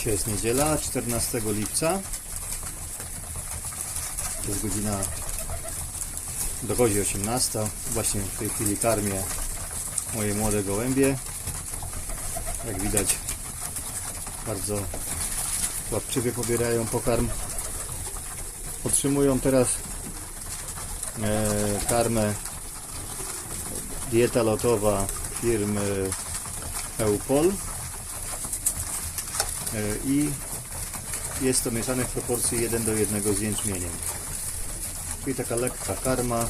Dzisiaj jest niedziela, 14 lipca. Jest godzina dochodzi 18. Właśnie w tej chwili karmię moje młode gołębie. Jak widać bardzo łapczywie pobierają pokarm. Otrzymują teraz e, karmę dieta lotowa firmy Eupol i jest to mieszane w proporcji 1 do 1 z jęczmieniem. Czyli taka lekka karma. E,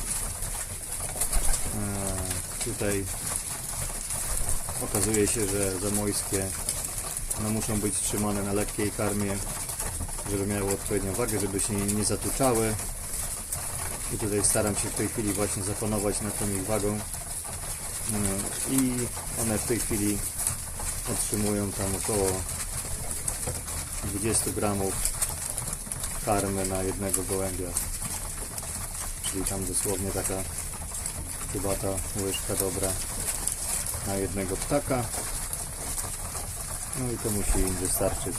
Tutaj okazuje się, że zamojskie no, muszą być trzymane na lekkiej karmie, żeby miały odpowiednią wagę, żeby się nie zatuczały. I tutaj staram się w tej chwili właśnie zapanować nad tą ich wagą. E, I one w tej chwili otrzymują tam około 20 gramów karmy na jednego gołębia. Czyli tam dosłownie taka chyba ta łyżka dobra na jednego ptaka. No i to musi im wystarczyć.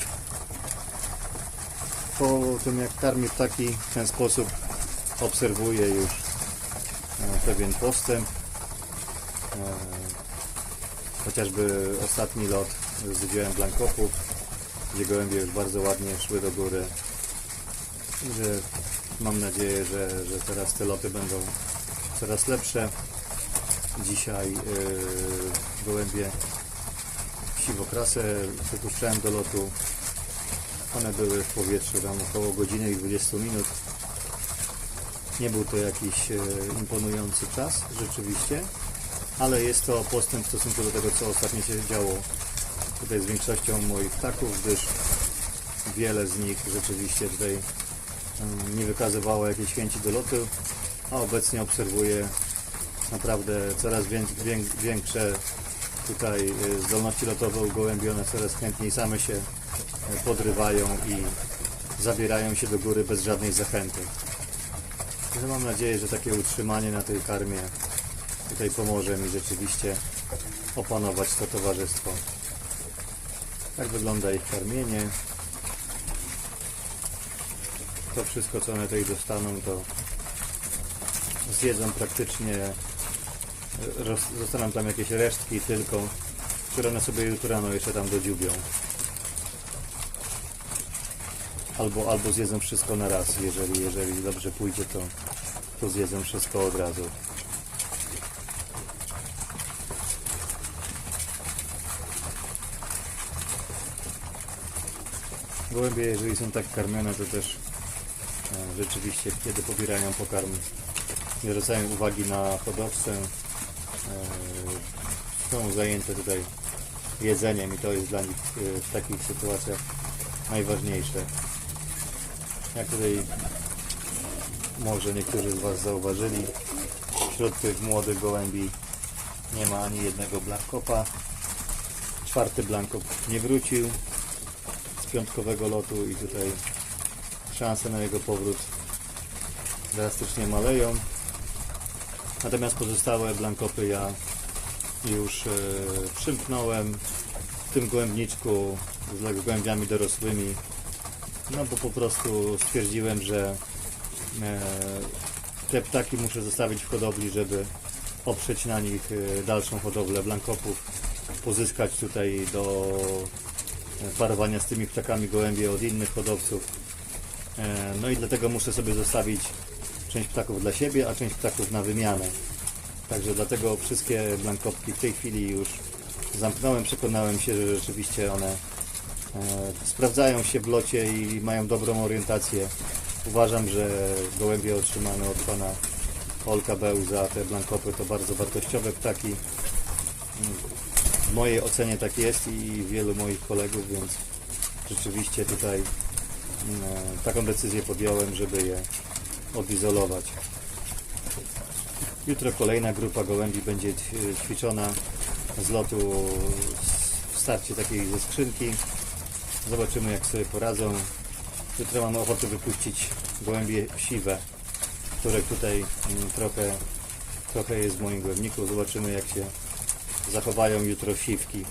Po tym jak karmi ptaki w ten sposób obserwuję już e, pewien postęp. E, Chociażby ostatni lot z wydziałem blankopów, gdzie gołębie już bardzo ładnie szły do góry. Że mam nadzieję, że, że teraz te loty będą coraz lepsze. Dzisiaj yy, gołębie siwokrasę wypuszczałem do lotu. One były w powietrzu tam około godziny i 20 minut. Nie był to jakiś e, imponujący czas, rzeczywiście, ale jest to postęp w stosunku do tego, co ostatnio się działo tutaj z większością moich ptaków, gdyż wiele z nich rzeczywiście tutaj mm, nie wykazywało jakiejś chęci do lotu, a obecnie obserwuję naprawdę coraz wię- wię- większe tutaj y, zdolności lotowe u gołębi, one coraz chętniej same się y, podrywają i zabierają się do góry bez żadnej zachęty. Także mam nadzieję, że takie utrzymanie na tej karmie tutaj pomoże mi rzeczywiście opanować to towarzystwo. Tak wygląda ich karmienie. To wszystko, co one tutaj dostaną, to zjedzą praktycznie. roz- Zostaną tam jakieś resztki tylko, które one sobie jutro rano jeszcze tam dodziubią. Albo, albo zjedzą wszystko na raz, jeżeli, jeżeli dobrze pójdzie, to, to zjedzą wszystko od razu. Gołębie, jeżeli są tak karmione, to też e, rzeczywiście, kiedy pobierają pokarm, nie zwracają uwagi na hodowcę. E, są zajęte tutaj jedzeniem i to jest dla nich e, w takich sytuacjach najważniejsze. Jak tutaj może niektórzy z Was zauważyli, wśród tych młodych gołębi nie ma ani jednego blankopa. Czwarty blankop nie wrócił piątkowego lotu i tutaj szanse na jego powrót drastycznie maleją. Natomiast pozostałe blankopy ja już e, przymknąłem w tym gołębniczku z gołębiami dorosłymi. No bo po prostu stwierdziłem, że e, te ptaki muszę zostawić w hodowli, żeby oprzeć na nich e, dalszą hodowlę blankopów, pozyskać tutaj do parowania z tymi ptakami gołębie od innych hodowców. E, No i dlatego muszę sobie zostawić część ptaków dla siebie, a część ptaków na wymianę. Także dlatego wszystkie blankopki w tej chwili już zamknąłem. Przekonałem się, że rzeczywiście one e, sprawdzają się w locie i mają dobrą orientację. Uważam, że gołębie otrzymane od pana Olka Bełza, te blankopy to bardzo wartościowe ptaki. W mojej ocenie tak jest i wielu moich kolegów, więc rzeczywiście tutaj mm, taką decyzję podjąłem, żeby je odizolować. Jutro kolejna grupa gołębi będzie ćwiczona z lotu w starcie takiej ze skrzynki. Zobaczymy jak sobie poradzą. Jutro mamy ochotę wypuścić gołębie siwe, które tutaj mm, trochę, trochę jest w moim głębniku. Zobaczymy jak się zachowają jutro siwki.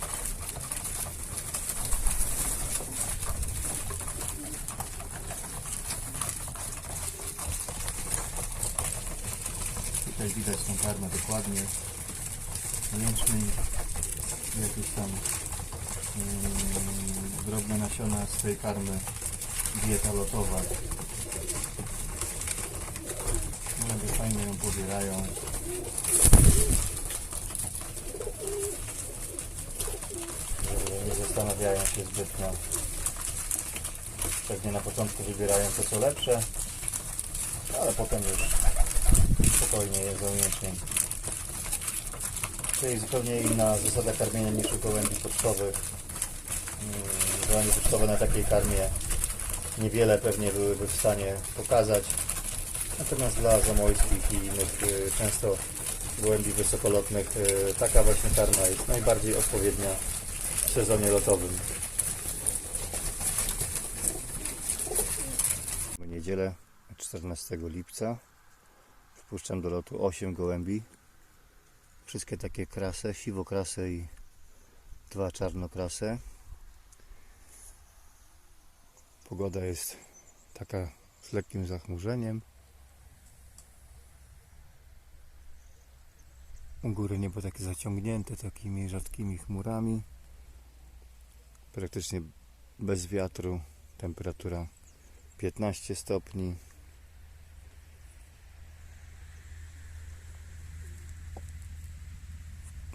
Tutaj widać tą karmę dokładnie. Jęczmień, jakieś tam yy, drobne nasiona z tej karmy, dieta lotowa. No, Bardzo fajnie ją pobierają. Nie zastanawiają się zbytnio. Pewnie na początku wybierają to co lepsze, ale potem już spokojnie jedzą jęczmień. Czyli zupełnie inna zasada karmienia niż u gołębi pocztowych. Mm, Gołębie pocztowe na takiej karmie niewiele pewnie byłyby w stanie pokazać. Natomiast dla zamojskich i innych y, często gołębi wysokolotnych y, taka właśnie karma jest najbardziej odpowiednia w sezonie lotowym. W niedzielę 14 lipca wpuszczam do lotu 8 gołębi. Wszystkie takie krase, siwokrase i dwa czarnokrase. Pogoda jest taka z lekkim zachmurzeniem. U góry niebo takie zaciągnięte takimi rzadkimi chmurami. Praktycznie bez wiatru. Temperatura 15 stopni.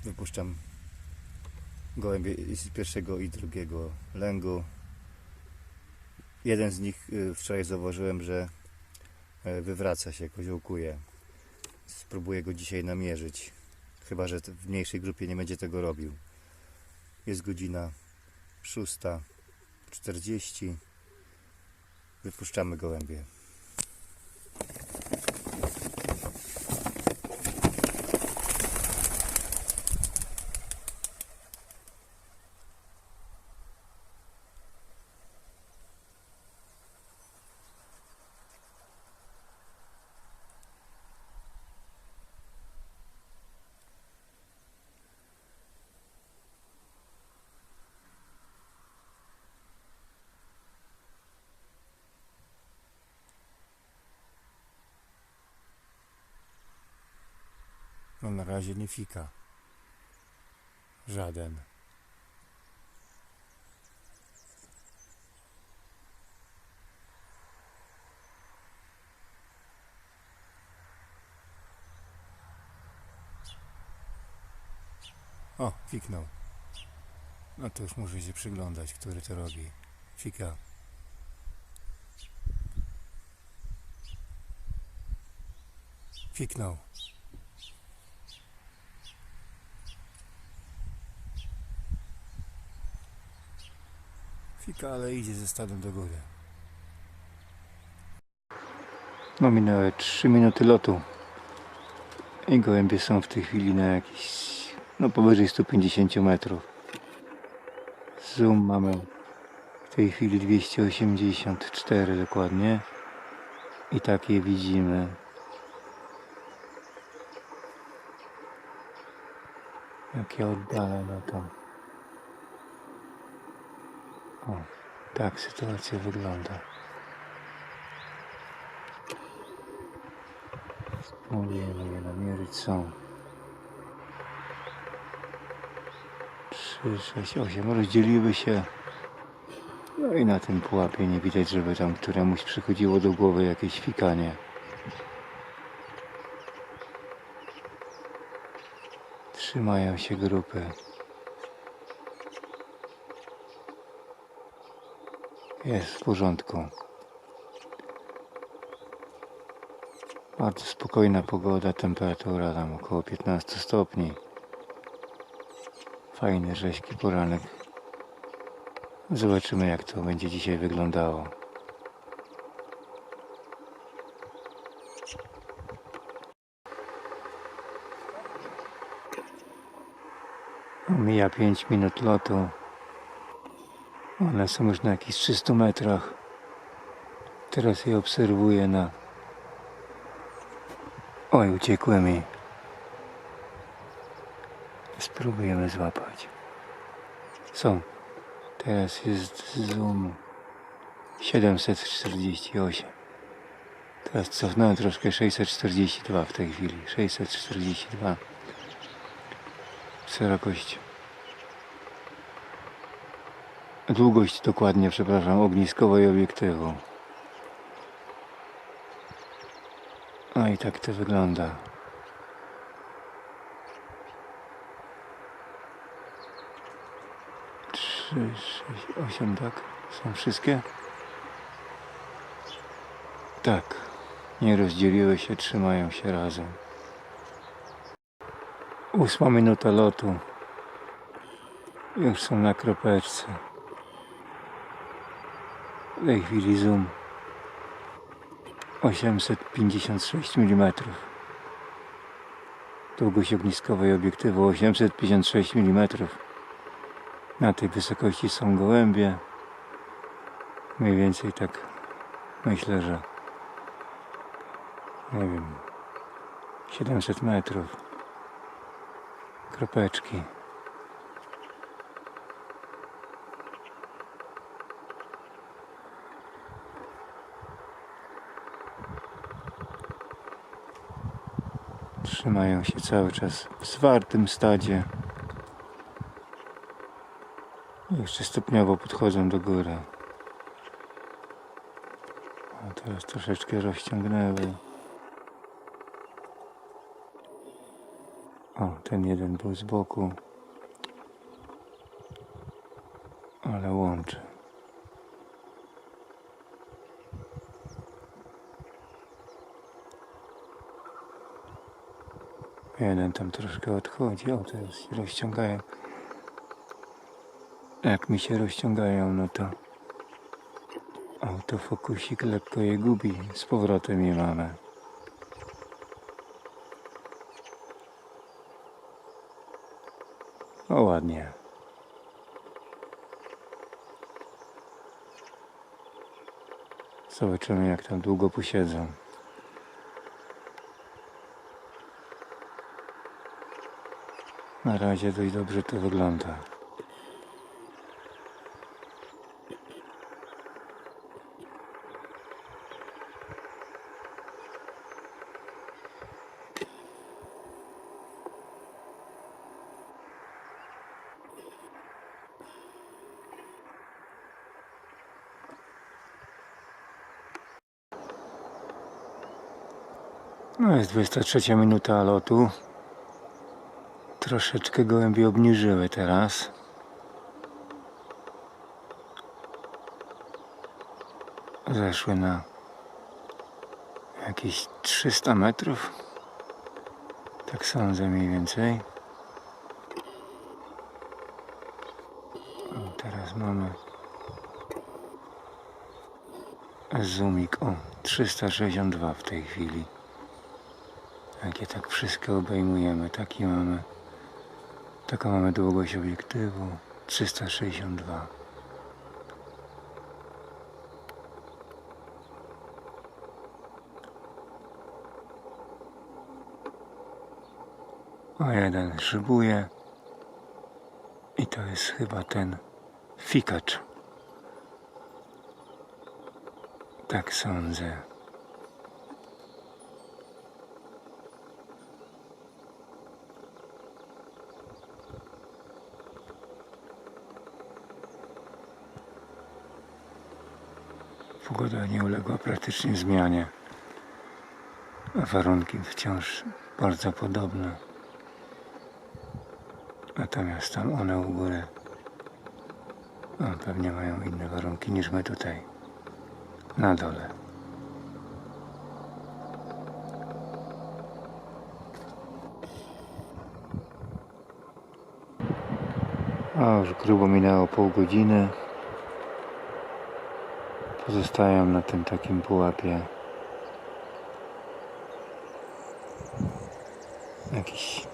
Wypuszczam gołębie z pierwszego i drugiego lęgu. Jeden z nich y, wczoraj zauważyłem, że e, wywraca się, koziołkuje. Spróbuję go dzisiaj namierzyć. Chyba, że w mniejszej grupie nie będzie tego robił. Jest godzina 6.40. Wypuszczamy gołębie. No na razie nie fika. Żaden. O, fiknął. No to już muszę się przyglądać, który to robi. Fika. Fiknął. Fika, ale idzie ze stadem do góry. No minęły 3 minuty lotu. I gołębie są w tej chwili na jakieś, no powyżej 150 metrów. Zoom mamy w tej chwili 284 dokładnie. I takie widzimy. Jak ja oddalę na to. O, tak sytuacja wygląda. Spróbujemy je namierzyć. Są 3, 6, 8. Rozdzieliły się. No i na tym pułapie nie widać, żeby tam któremuś przychodziło do głowy jakieś fikanie. Trzymają się grupy. Jest w porządku. Bardzo spokojna pogoda, temperatura tam około 15 stopni. Fajny, rzeźki poranek. Zobaczymy jak to będzie dzisiaj wyglądało. Mija 5 minut lotu. One są już na jakichś 300 metrach. Teraz je obserwuję na... Oj, uciekły mi. Spróbujemy złapać. Są. Teraz jest zoom 748. Teraz cofnąłem troszkę 642 w tej chwili. 642. Szerokość. Długość dokładnie, przepraszam, ogniskowej obiektywu. No i tak to wygląda. Trzy, sześć, osiem, tak? Są wszystkie? Tak. Nie rozdzieliły się, trzymają się razem. Ósma minuta lotu. Już są na kropeczce. W tej chwili zoom 856 mm. Długość ogniskowej obiektywu 856 mm. Na tej wysokości są gołębie. Mniej więcej tak myślę, że nie wiem 700 metrów. Kropeczki. Trzymają się cały czas w zwartym stadzie. Jeszcze stopniowo podchodzą do góry. A teraz troszeczkę rozciągnęły. O, ten jeden był z boku. Ale łączy. Jeden tam troszkę odchodzi. O, teraz się rozciągają. Jak mi się rozciągają, no to autofokusik lekko je gubi. Z powrotem je mamy. O, ładnie. Zobaczymy, jak tam długo posiedzą. Na razie dość dobrze to wygląda. No jest 23 minuta lotu. Troszeczkę gołębie obniżyły teraz. Zeszły na jakieś 300 metrów. Tak sądzę mniej więcej. O, teraz mamy zoomik o 362 w tej chwili. Jakie tak wszystko obejmujemy. Taki mamy. Taką mamy długość obiektywu. 362. O jeden szybuje. I to jest chyba ten fikacz. Tak sądzę. Pogoda nie uległa praktycznie zmianie. A warunki wciąż bardzo podobne. Natomiast tam one u góry pewnie mają inne warunki niż my tutaj na dole. A już grubo minęło pół godziny. Pozostają na tym takim pułapie jakieś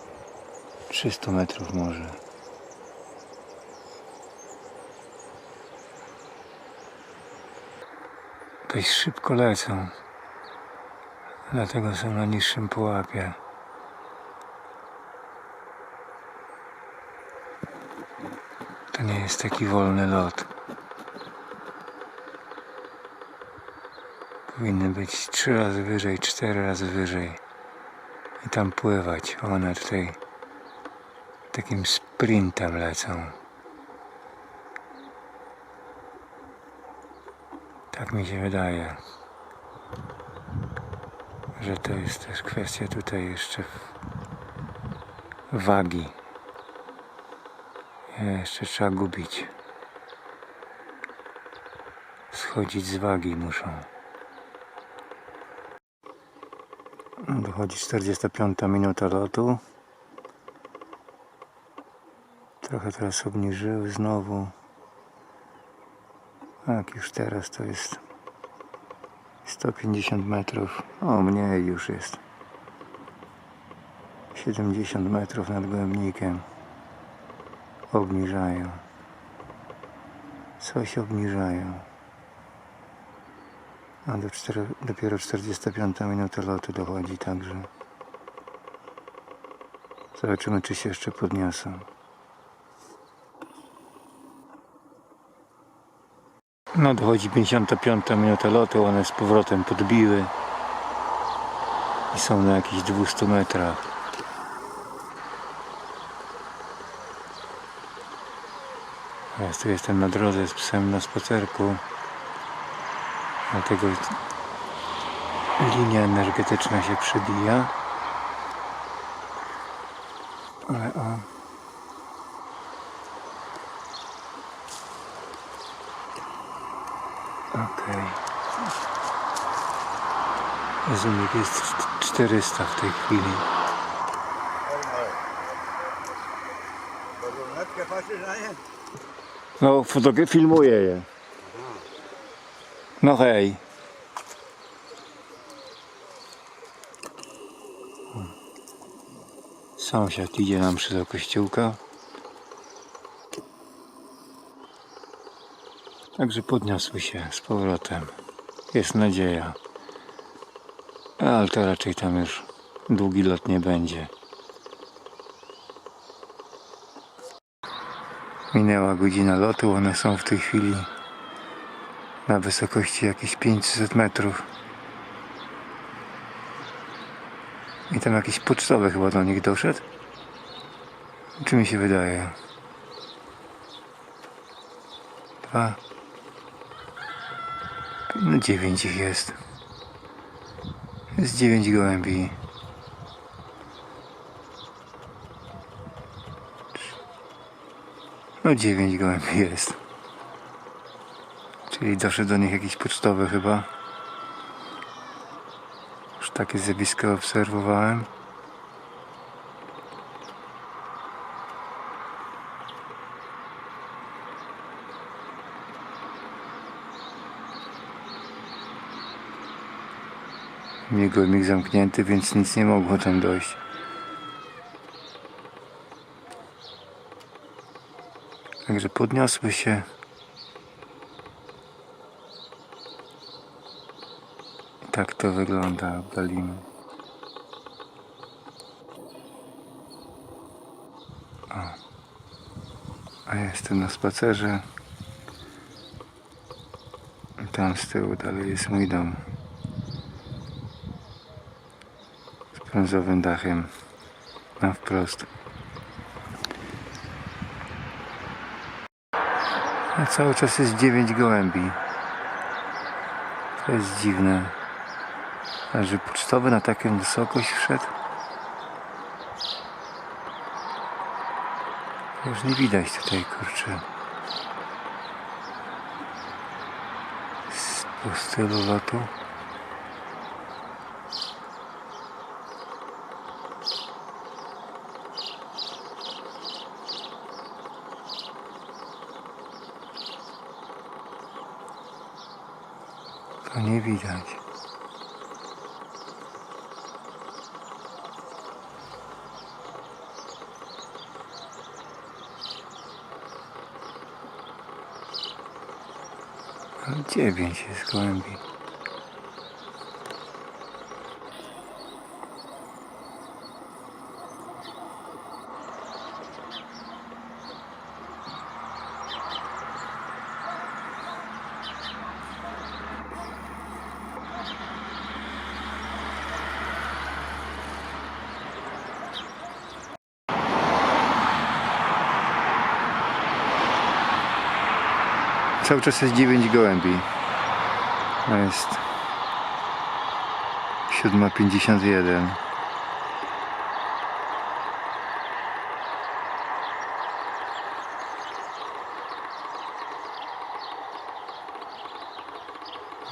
300 metrów może. Dość szybko lecą. Dlatego są na niższym pułapie. To nie jest taki wolny lot. Powinny być trzy razy wyżej, cztery razy wyżej. I tam pływać. One tutaj takim sprintem lecą. Tak mi się wydaje, że to jest też kwestia tutaj jeszcze wagi. Jeszcze trzeba gubić. Schodzić z wagi muszą. Dochodzi 45 minuta lotu. Trochę teraz obniżyły znowu. Tak, już teraz to jest 150 metrów. O, mniej już jest. 70 metrów nad głębnikiem. Obniżają. Coś obniżają. A do cztery, dopiero 45 minuta lotu dochodzi, także zobaczymy, czy się jeszcze podniosą. No, dochodzi 55 minuta lotu, one z powrotem podbiły i są na jakichś 200 metrach. Teraz tu jestem na drodze z psem na spacerku. Dlatego linia energetyczna się przebija. Ale o. Okej. Rozumiem, jest czt- 400 w tej chwili. No, fotogra- filmuję je. No hej. Sąsiad idzie nam przy do kościółka. Także podniosły się z powrotem. Jest nadzieja. Ale to raczej tam już długi lot nie będzie. Minęła godzina lotu, one są w tej chwili na wysokości jakieś 500 metrów. I tam jakiś pocztowy chyba do nich doszedł. Czy mi się wydaje? Dwa. No dziewięć ich jest. Jest dziewięć gołębi. No dziewięć gołębi jest. Czyli doszedł do nich jakiś pocztowy chyba. Już takie zjawisko obserwowałem. Migolmik zamknięty, więc nic nie mogło tam dojść. Także podniosły się. I tak to wygląda w Berlinu. O. A jestem na spacerze. Tam z tyłu dalej jest mój dom. Z brązowym dachem. Na wprost. A cały czas jest 9 gołębi. To jest dziwne. A że pocztowy na taką wysokość wszedł? Już nie widać tutaj, kurczę. Z- Po stylu lotu. To nie widać. Ale Dziewięć jest gołębi. Cały czas jest 9 gołębi. To jest 7.51.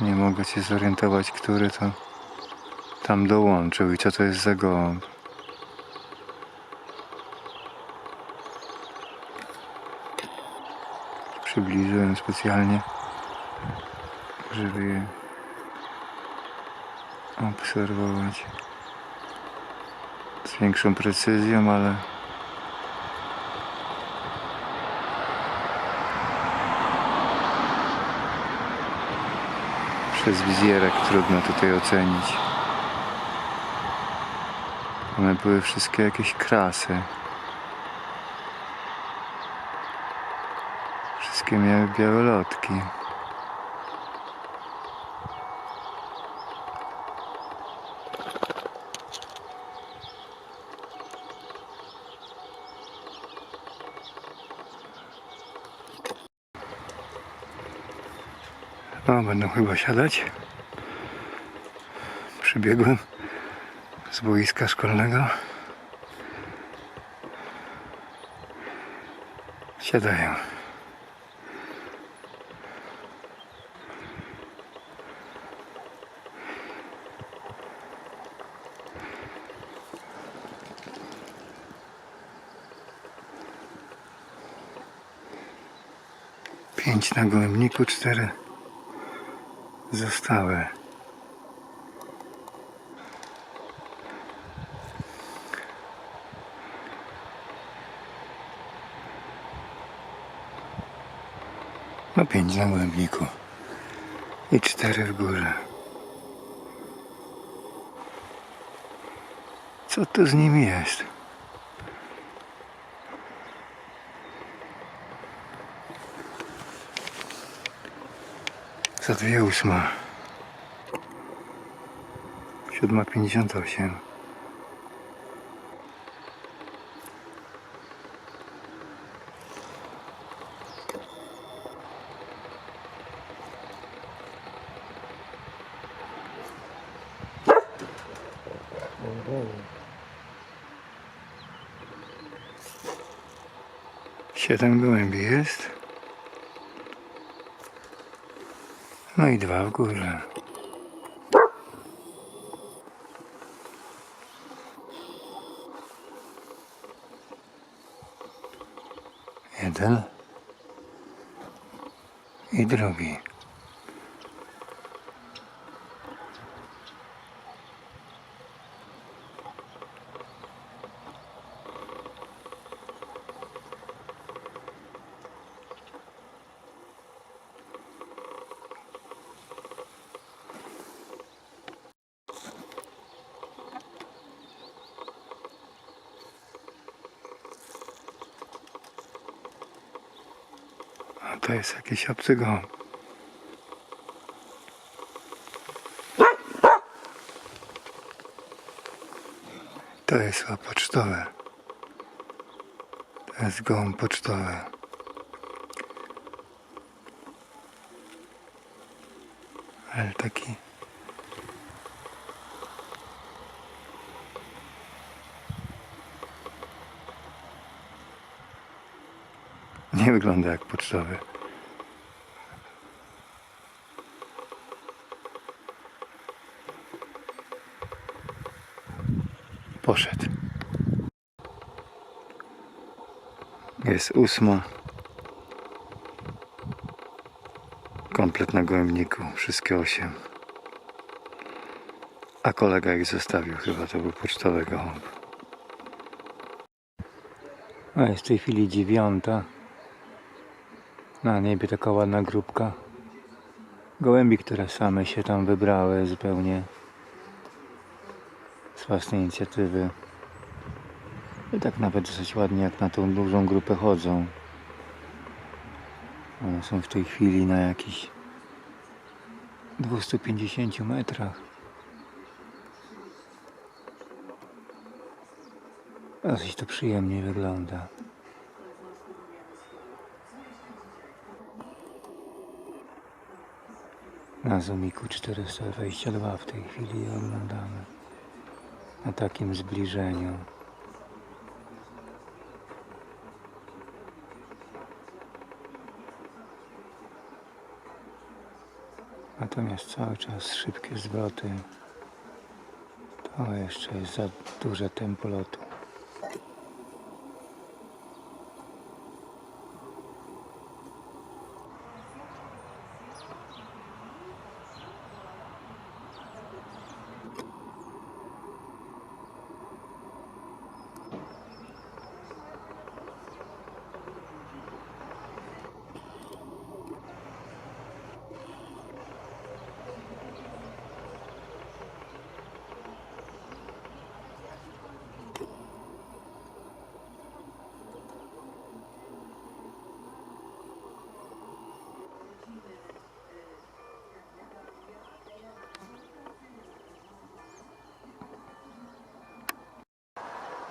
Nie mogę się zorientować, który to tam dołączył i co to jest za gołąb. Przybliżyłem specjalnie, żeby je obserwować z większą precyzją, ale przez wizjerek trudno tutaj ocenić. One były wszystkie jakieś krasy. Wszystkie miały białe lotki. No, będą chyba siadać. Przybiegłem z boiska szkolnego. Siadają. Pięć na gołębniku, cztery zostały. No pięć na gołębniku i cztery w górze. Co tu z nimi jest? Za dwie ósma. Siódma pięćdziesiąt osiem. Siedem gołębi jest. No i dwa w górze. Jeden i drugi. Jest jakiś obcy gołąb. To jest chyba pocztowe. To jest gołąb pocztowy. Ale taki... Nie wygląda jak pocztowy. Poszedł. Jest ósma. Komplet na gołębniku. Wszystkie osiem. A kolega ich zostawił. Chyba to był pocztowy gołąb. A jest w tej chwili dziewiąta. Na niebie taka ładna grupka gołębi, które same się tam wybrały zupełnie z własnej inicjatywy. I tak nawet dosyć ładnie jak na tą dużą grupę chodzą. One są w tej chwili na jakichś 250 metrach. Dosyć to przyjemnie wygląda. Na Zumiku 422 w tej chwili oglądamy. Na takim zbliżeniu. Natomiast cały czas szybkie zwroty. To jeszcze jest za duże tempo lotu.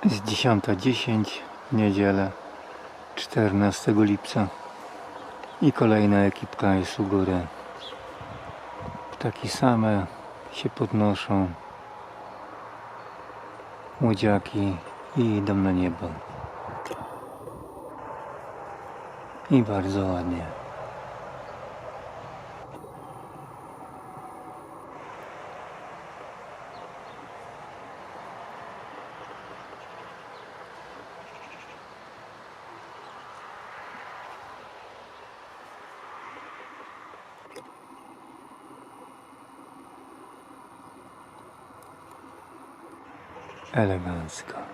Jest 10.10 w niedzielę 14 lipca i kolejna ekipka jest u góry. Takie same się podnoszą młodziaki i idą na niebo. I bardzo ładnie. elegancko.